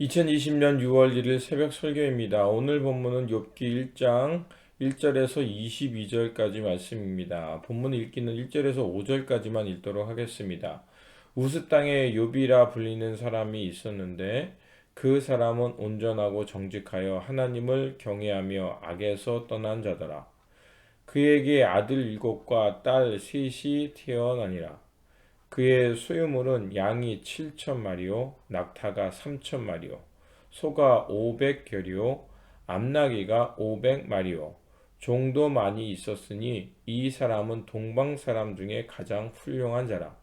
2020년 6월 1일 새벽 설교입니다. 오늘 본문은 욥기 1장 1절에서 22절까지 말씀입니다. 본문 읽기는 1절에서 5절까지만 읽도록 하겠습니다. 우스 땅에 욥이라 불리는 사람이 있었는데 그 사람은 온전하고 정직하여 하나님을 경외하며 악에서 떠난 자더라. 그에게 아들 일곱과 딸 셋이 태어나니라. 그의 소유물은 양이 7천 마리요, 낙타가 3천 마리요, 소가 500결이요, 암나귀가 500마리요, 종도 많이 있었으니 이 사람은 동방 사람 중에 가장 훌륭한 자라.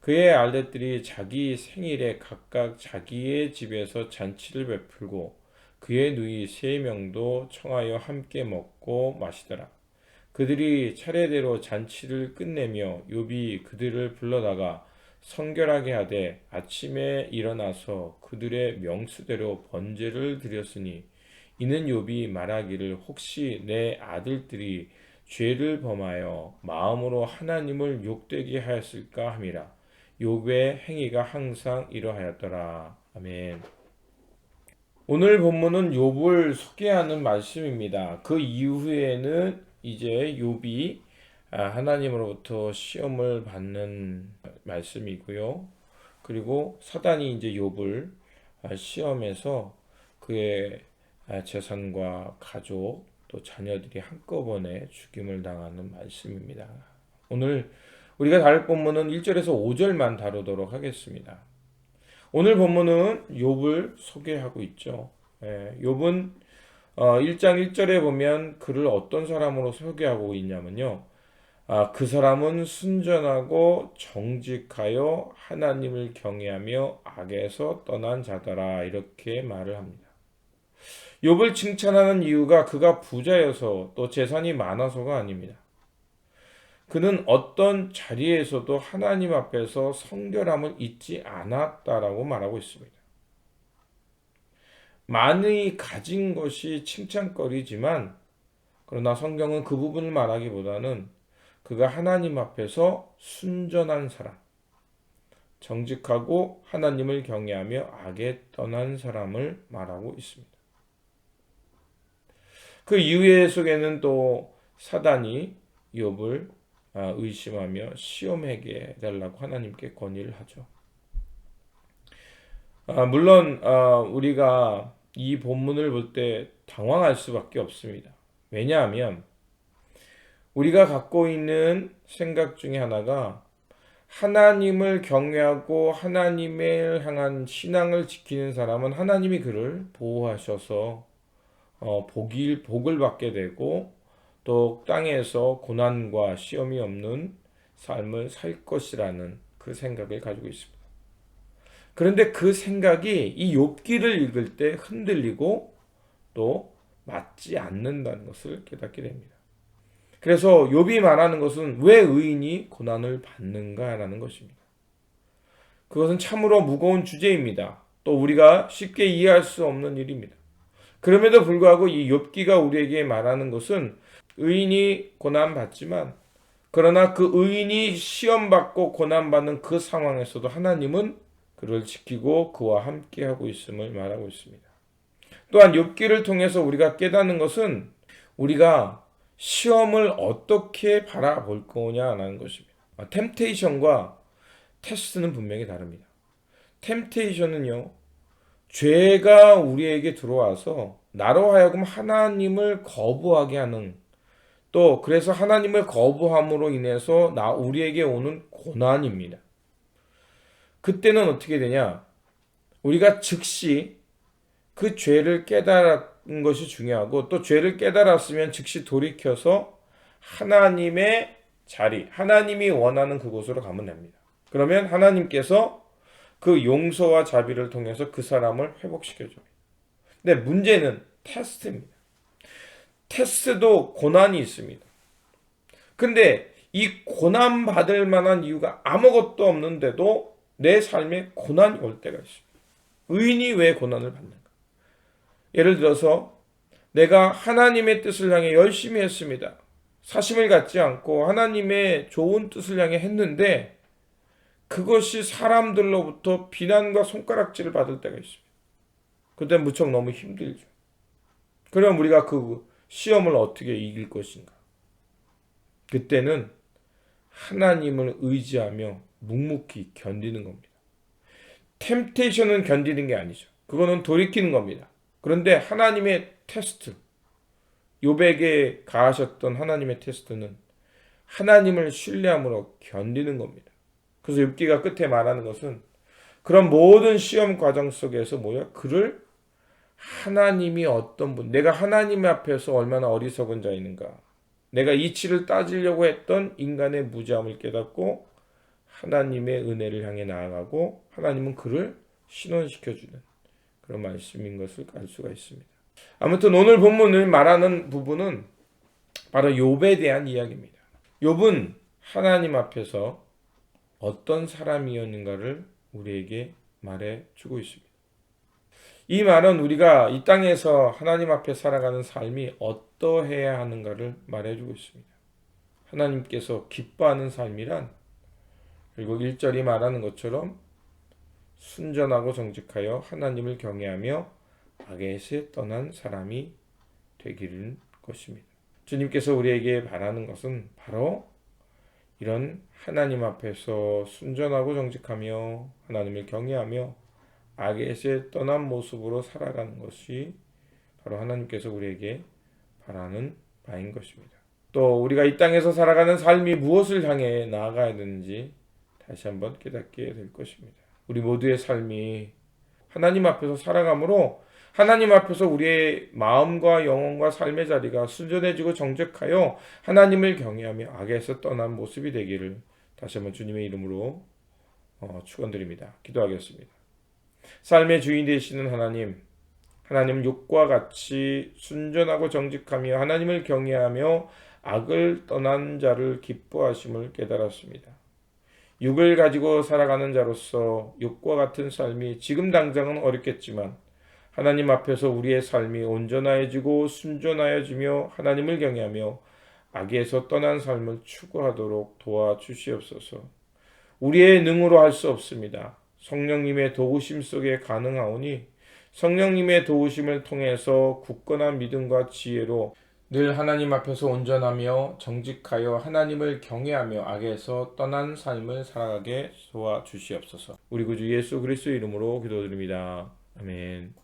그의 알렛들이 자기 생일에 각각 자기의 집에서 잔치를 베풀고 그의 누이 세 명도 청하여 함께 먹고 마시더라. 그들이 차례대로 잔치를 끝내며 욥이 그들을 불러다가 성결하게 하되 아침에 일어나서 그들의 명수대로 번제를 드렸으니 이는 욥이 말하기를 혹시 내 아들들이 죄를 범하여 마음으로 하나님을 욕되게 하였을까 함이라 욥의 행위가 항상 이러하였더라 아멘. 오늘 본문은 욥을 소개하는 말씀입니다. 그 이후에는 이제 욥이 하나님으로부터 시험을 받는 말씀이고요. 그리고 사단이 이제 욥을 시험해서 그의 재산과 가족 또 자녀들이 한꺼번에 죽임을 당하는 말씀입니다. 오늘 우리가 다룰 본문은 1절에서 5절만 다루도록 하겠습니다. 오늘 본문은 욥을 소개하고 있죠. 예, 욥은 어, 1장 1절에 보면 그를 어떤 사람으로 소개하고 있냐면요. 아, 그 사람은 순전하고 정직하여 하나님을 경외하며 악에서 떠난 자더라 이렇게 말을 합니다. 욥을 칭찬하는 이유가 그가 부자여서 또 재산이 많아서가 아닙니다. 그는 어떤 자리에서도 하나님 앞에서 성결함을 잊지 않았다라고 말하고 있습니다. 많이 가진 것이 칭찬거리지만 그러나 성경은 그 부분을 말하기보다는 그가 하나님 앞에서 순전한 사람, 정직하고 하나님을 경외하며 악에 떠난 사람을 말하고 있습니다. 그 이후의 속에는 또 사단이 욥을 아, 의심하며 시험하게 해달라고 하나님께 건의를 하죠. 아, 물론 아, 우리가 이 본문을 볼 때 당황할 수밖에 없습니다. 왜냐하면 우리가 갖고 있는 생각 중에 하나가 하나님을 경외하고 하나님을 향한 신앙을 지키는 사람은 하나님이 그를 보호하셔서 어, 복일 복을 받게 되고 또 땅에서 고난과 시험이 없는 삶을 살 것이라는 그 생각을 가지고 있습니다. 그런데 그 생각이 이 욥기를 읽을 때 흔들리고 또 맞지 않는다는 것을 깨닫게 됩니다. 그래서 욥이 말하는 것은 왜 의인이 고난을 받는가라는 것입니다. 그것은 참으로 무거운 주제입니다. 또 우리가 쉽게 이해할 수 없는 일입니다. 그럼에도 불구하고 이 욥기가 우리에게 말하는 것은 의인이 고난 받지만 그러나 그 의인이 시험 받고 고난 받는 그 상황에서도 하나님은 그를 지키고 그와 함께 하고 있음을 말하고 있습니다. 또한 욥기를 통해서 우리가 깨닫는 것은 우리가 시험을 어떻게 바라볼 거냐라는 것입니다. 템테이션과 테스트는 분명히 다릅니다. 템테이션은요. 죄가 우리에게 들어와서 나로 하여금 하나님을 거부하게 하는 또 그래서 하나님을 거부함으로 인해서 나 우리에게 오는 고난입니다. 그때는 어떻게 되냐? 우리가 즉시 그 죄를 깨달은 것이 중요하고 또 죄를 깨달았으면 즉시 돌이켜서 하나님의 자리, 하나님이 원하는 그곳으로 가면 됩니다. 그러면 하나님께서 그 용서와 자비를 통해서 그 사람을 회복시켜줍니다. 근데 문제는 테스트입니다. 테스트도 고난이 있습니다. 근데 이 고난 받을 만한 이유가 아무것도 없는데도 내 삶에 고난이 올 때가 있습니다. 의인이 왜 고난을 받는가? 예를 들어서 내가 하나님의 뜻을 향해 열심히 했습니다. 사심을 갖지 않고 하나님의 좋은 뜻을 향해 했는데 그것이 사람들로부터 비난과 손가락질을 받을 때가 있습니다. 그때 무척 너무 힘들죠. 그럼 우리가 그 시험을 어떻게 이길 것인가? 그때는 하나님을 의지하며 묵묵히 견디는 겁니다. 템테이션은 견디는 게 아니죠. 그거는 돌이키는 겁니다. 그런데 하나님의 테스트, 요백에 가하셨던 하나님의 테스트는 하나님을 신뢰함으로 견디는 겁니다. 그래서 욥기가 끝에 말하는 것은 그런 모든 시험 과정 속에서 뭐야? 그를 하나님이 어떤 분, 내가 하나님 앞에서 얼마나 어리석은 자이는가. 내가 이치를 따지려고 했던 인간의 무지함을 깨닫고 하나님의 은혜를 향해 나아가고 하나님은 그를 신원시켜 주는 그런 말씀인 것을 알 수가 있습니다. 아무튼 오늘 본문을 말하는 부분은 바로 욥에 대한 이야기입니다. 욥은 하나님 앞에서 어떤 사람이었는가를 우리에게 말해 주고 있습니다. 이 말은 우리가 이 땅에서 하나님 앞에 살아가는 삶이 어떠해야 하는가를 말해 주고 있습니다. 하나님께서 기뻐하는 삶이란 그리고 1절이 말하는 것처럼 순전하고 정직하여 하나님을 경외하며 악에서 떠난 사람이 되기를 것입니다. 주님께서 우리에게 바라는 것은 바로 이런 하나님 앞에서 순전하고 정직하며 하나님을 경외하며 악에서 떠난 모습으로 살아가는 것이 바로 하나님께서 우리에게 바라는 바인 것입니다. 또 우리가 이 땅에서 살아가는 삶이 무엇을 향해 나아가야 되는지 다시 한번 깨닫게 될 것입니다. 우리 모두의 삶이 하나님 앞에서 살아감으로 하나님 앞에서 우리의 마음과 영혼과 삶의 자리가 순전해지고 정직하여 하나님을 경외하며 악에서 떠난 모습이 되기를 다시 한번 주님의 이름으로 어, 축원드립니다. 기도하겠습니다. 삶의 주인 되시는 하나님, 하나님 육과 같이 순전하고 정직하며 하나님을 경외하며 악을 떠난 자를 기뻐하심을 깨달았습니다. 육을 가지고 살아가는 자로서 육과 같은 삶이 지금 당장은 어렵겠지만 하나님 앞에서 우리의 삶이 온전하여지고 순전하여지며 하나님을 경외하며 악에서 떠난 삶을 추구하도록 도와주시옵소서. 우리의 능으로 할 수 없습니다. 성령님의 도우심 속에 가능하오니 성령님의 도우심을 통해서 굳건한 믿음과 지혜로 늘 하나님 앞에서 온전하며 정직하여 하나님을 경외하며 악에서 떠난 삶을 살아가게 도와 주시옵소서. 우리 구주 예수 그리스도 이름으로 기도드립니다. 아멘.